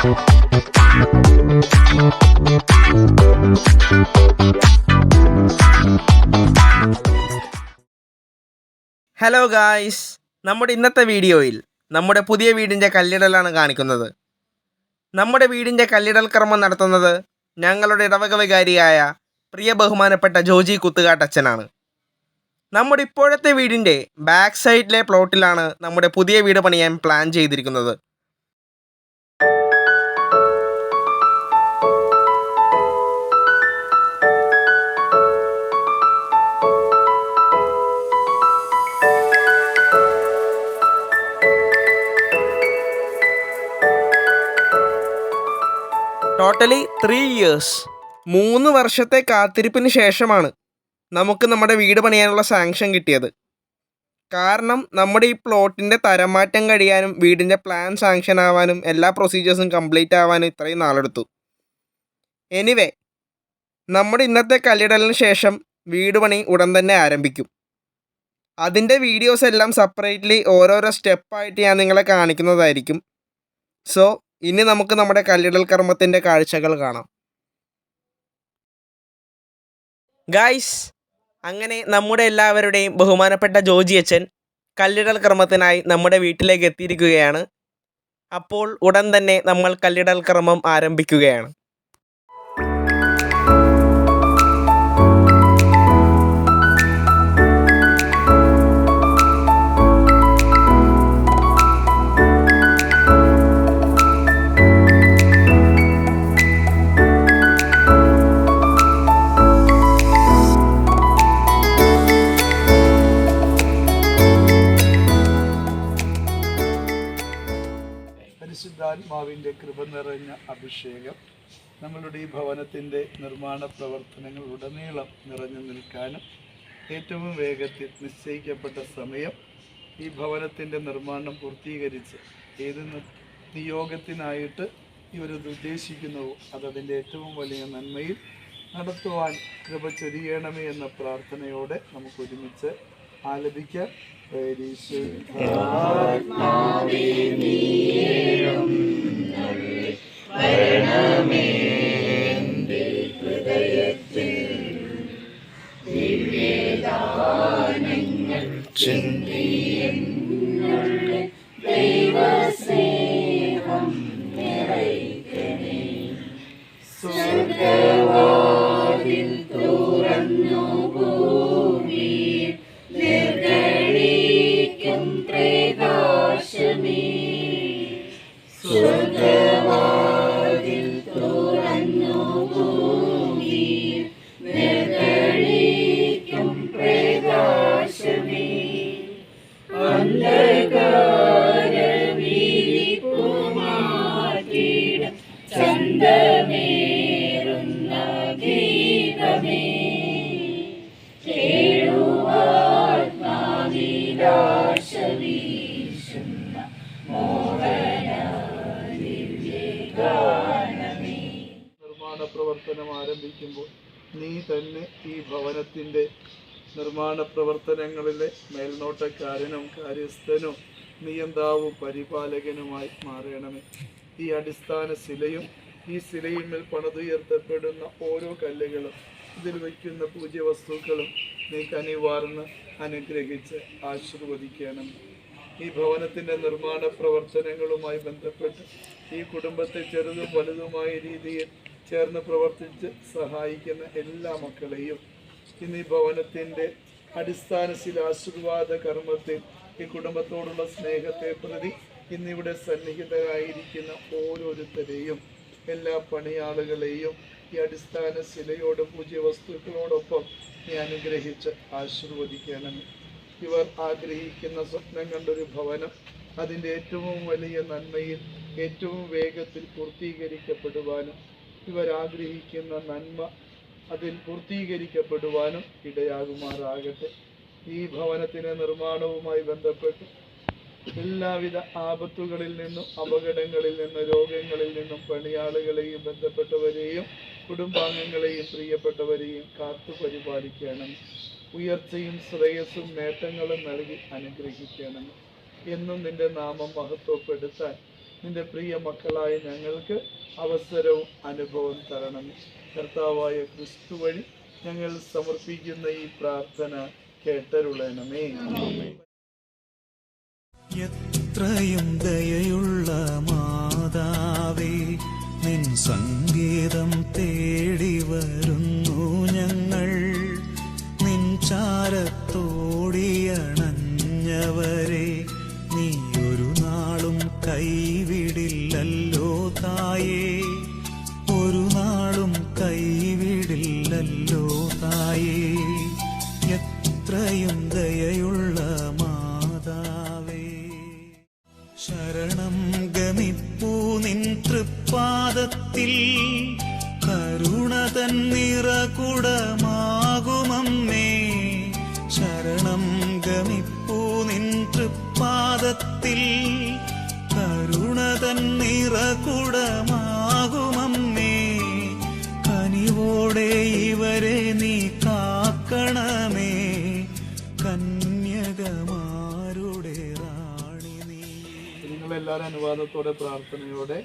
Hello guys നമ്മുടെ ഇന്നത്തെ വീഡിയോയിൽ നമ്മുടെ പുതിയ വീടിന്റെ കല്ലിടലാണ് കാണിക്കുന്നത്. നമ്മുടെ വീടിന്റെ കല്ലിടൽ കർമ്മം നടത്തുന്നത് ഞങ്ങളുടെ ഇടവക വികാരിയായ പ്രിയ ബഹുമാനപ്പെട്ട ജോജി കുത്തുകാട്ടച്ചനാണ്. നമ്മുടെ ഇപ്പോഴത്തെ വീടിന്റെ ബാക്ക് സൈഡിലെ പ്ലോട്ടിലാണ് നമ്മുടെ പുതിയ വീട് പണിയാൻ പ്ലാൻ ചെയ്തിരിക്കുന്നത്. ടോട്ടലി ത്രീ ഇയേഴ്സ് മൂന്ന് വർഷത്തെ കാത്തിരിപ്പിന് ശേഷമാണ് നമുക്ക് നമ്മുടെ വീട് പണിയാനുള്ള സാങ്ഷൻ കിട്ടിയത്. കാരണം നമ്മുടെ ഈ പ്ലോട്ടിന്റെ തരംമാറ്റം കഴിയാനും വീടിന്റെ പ്ലാൻ സാങ്ഷൻ ആവാനും എല്ലാ പ്രൊസീജിയേഴ്സും കംപ്ലീറ്റ് ആവാനും ഇത്രയും നാളെടുത്തു. എനിവേ നമ്മുടെ ഇന്നത്തെ കല്ലിടലിന് ശേഷം വീട് പണി ഉടൻ തന്നെ ആരംഭിക്കും. അതിന്റെ വീഡിയോസ് എല്ലാം സെപ്പറേറ്റ്ലി ഓരോരോ സ്റ്റെപ്പായിട്ട് ഞാൻ നിങ്ങളെ കാണിക്കുന്നതായിരിക്കും. സോ ഇനി നമുക്ക് നമ്മുടെ കല്ലിടൽ കർമ്മത്തിന്റെ കാഴ്ചകൾ കാണാം. ഗായ്സ് അങ്ങനെ നമ്മുടെ എല്ലാവരുടെയും ബഹുമാനപ്പെട്ട ജോജി അച്ഛൻ കല്ലിടൽ കർമ്മത്തിനായി നമ്മുടെ വീട്ടിലേക്ക് എത്തിയിരിക്കുകയാണ്. അപ്പോൾ ഉടൻ തന്നെ നമ്മൾ കല്ലിടൽ കർമ്മം ആരംഭിക്കുകയാണ്. അഭിഷേകം നമ്മളുടെ ഈ ഭവനത്തിന്റെ നിർമ്മാണ പ്രവർത്തനങ്ങൾ ഉടനീളം നിറഞ്ഞു നിൽക്കാനും ഏറ്റവും വേഗത്തിൽ നിശ്ചയിക്കപ്പെട്ട സമയം ഈ ഭവനത്തിന്റെ നിർമ്മാണം പൂർത്തീകരിച്ച് ഏത് നിയോഗത്തിനായിട്ട് ഇവരത് ഉദ്ദേശിക്കുന്നുവോ അതതിന്റെ ഏറ്റവും വലിയ നന്മയിൽ നടത്തുവാൻ കൃപ ചൊരിയണമേ എന്ന പ്രാർത്ഥനയോടെ നമുക്ക് ഒരുമിച്ച് ആലപിക്കാം. പരിശുദ്ധ വരണമേ എന്റെ ഹൃദയത്തിൽ ദിവ്യദാനങ്ങൾ ചിന്തിയെന്നുള്ളിൽ ദൈവസേവം നിറയ്ക്കണേ സ്വർഗവാതിൽ തുറന്നു ഭൂമി നിർഗണിക്കും പ്രകാശമേ സ്വർഗ നിർമ്മാണ പ്രവർത്തനം ആരംഭിക്കുമ്പോൾ നീ തന്നെ ഈ ഭവനത്തിന്റെ നിർമ്മാണ പ്രവർത്തനങ്ങളിലെ മേൽനോട്ടക്കാരനും കാര്യസ്ഥനും നിയന്താവും പരിപാലകനുമായി മാറണമേ. ഈ അടിസ്ഥാന ശിലയും ഈ ശിലയിന്മേൽ പണിതുയർത്തപ്പെടുന്ന ഓരോ കല്ലുകളും ഇതിൽ വയ്ക്കുന്ന പൂജ്യ വസ്തുക്കളും നീ കനിവാർന്ന് അനുഗ്രഹിച്ച് ആശീർവദിക്കണം. ഈ ഭവനത്തിന്റെ നിർമ്മാണ പ്രവർത്തനങ്ങളുമായി ബന്ധപ്പെട്ട് ഈ കുടുംബത്തെ ചെറുതും വലുതുമായ രീതിയിൽ ചേർന്ന് പ്രവർത്തിച്ച് സഹായിക്കുന്ന എല്ലാ മക്കളെയും ഇന്ന് ഈ ഭവനത്തിന്റെ അടിസ്ഥാന ശിലാശീർവാദ കർമ്മത്തിൽ ഈ കുടുംബത്തോടുള്ള സ്നേഹത്തെ പ്രതി ഇന്നിവിടെ സന്നിഹിതരായിരിക്കുന്ന ഓരോരുത്തരെയും എല്ലാ പണിയാളുകളെയും ഈ അടിസ്ഥാന ശിലയോടും പൂജ്യ വസ്തുക്കളോടൊപ്പം നീ അനുഗ്രഹിച്ച് ആശീർവദിക്കണമേ. ഇവർ ആഗ്രഹിക്കുന്ന സ്വപ്നം കണ്ടൊരു ഭവനം അതിന്റെ ഏറ്റവും വലിയ നന്മയിൽ ഏറ്റവും വേഗത്തിൽ പൂർത്തീകരിക്കപ്പെടുവാനും ഇവർ ആഗ്രഹിക്കുന്ന നന്മ അതിൽ പൂർത്തീകരിക്കപ്പെടുവാനും ഇടയാകുമാറാകട്ടെ. ഈ ഭവനത്തിന്റെ നിർമ്മാണവുമായി ബന്ധപ്പെട്ട് എല്ലാവിധ ആപത്തുകളിൽ നിന്നും അപകടങ്ങളിൽ നിന്നും രോഗങ്ങളിൽ നിന്നും പണിയാളുകളെയും ബന്ധപ്പെട്ടവരെയും കുടുംബാംഗങ്ങളെയും പ്രിയപ്പെട്ടവരെയും കാത്തു പരിപാലിക്കണം. ഉയർച്ചയും ശ്രേയസ്സും നേട്ടങ്ങളും നൽകി അനുഗ്രഹിക്കണം. എന്നും നിന്റെ നാമം മഹത്വപ്പെടുത്താൻ നിന്റെ പ്രിയ മക്കളായ ഞങ്ങൾക്ക് അവസരവും അനുഭവം തരണം. കർത്താവായ ക്രിസ്തു വഴി ഞങ്ങൾ സമർപ്പിക്കുന്ന ഈ പ്രാർത്ഥന കേട്ടരുളണമേ. ആമേൻ. എത്രയും ദയയുള്ള മാതാവേ നിൻ സംഗീതം തേടി വരുന്നു കരുണ തന്നിറകുടമാകുമമ്മേ ശരണം ഗമിപ്പൂ നിൻ തൃപ്പാദത്തിൽ. കരുണ തന്നിറകുടമാകുമമ്മേ. കനിവോടെ ഇവരെ നീ കാക്കണമേ. കന്യകമാരുടെ റാണി നീ. നിങ്ങളെല്ലാവരും അനുവാദത്തോടെ പ്രാർത്ഥനയോടെ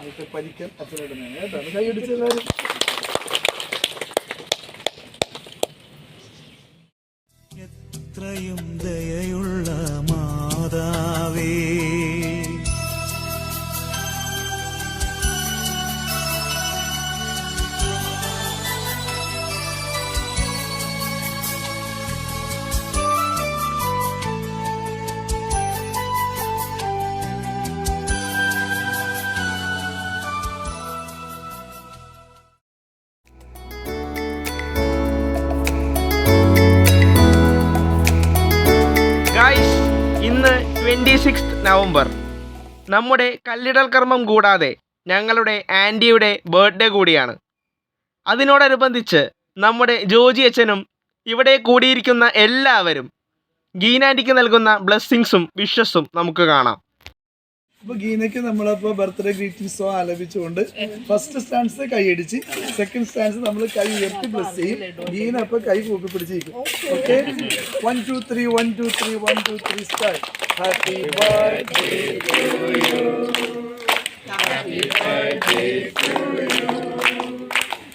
അടുത്ത പരിക്കൻ കൈ കേട്ടോ ഒന്ന് കൈയടിച്ച് ട്വന്റി സിക്സ് നവംബർ. നമ്മുടെ കല്ലിടൽ കർമ്മം കൂടാതെ ഞങ്ങളുടെ ആന്റിയുടെ ബർത്ത്ഡേ കൂടിയാണ്. അതിനോടനുബന്ധിച്ച് നമ്മുടെ ജോജി അച്ഛനും ഇവിടെ കൂടിയിരിക്കുന്ന എല്ലാവരും ഗീനാന്റിക്ക് നൽകുന്ന ബ്ലെസ്സിങ്സും വിഷസും നമുക്ക് കാണാം. അപ്പൊ ഗീനയ്ക്ക് നമ്മളിപ്പോ ബർത്ത്ഡേ ഗ്രീറ്റിംഗ് സോങ് ആലപിച്ചുകൊണ്ട് ഫസ്റ്റ് സ്റ്റാൻസ് കൈയടിച്ച് സെക്കൻഡ് സ്റ്റാൻസ് നമ്മൾ കൈ ഉയർത്തി ബ്ലസ് ചെയ്യും. ഗീന അപ്പൊ കൈ കൂപ്പി പിടിച്ചിരിക്കും. Okay one two three one two three one two three start Happy birthday to you. Happy birthday to you.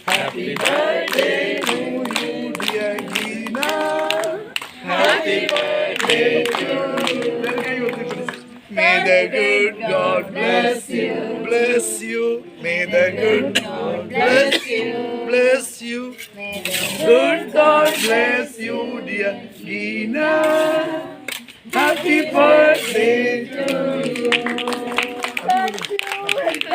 Happy birthday to you, dear Gina. Happy birthday to you. May the good God bless you. Bless you. May the good God bless you.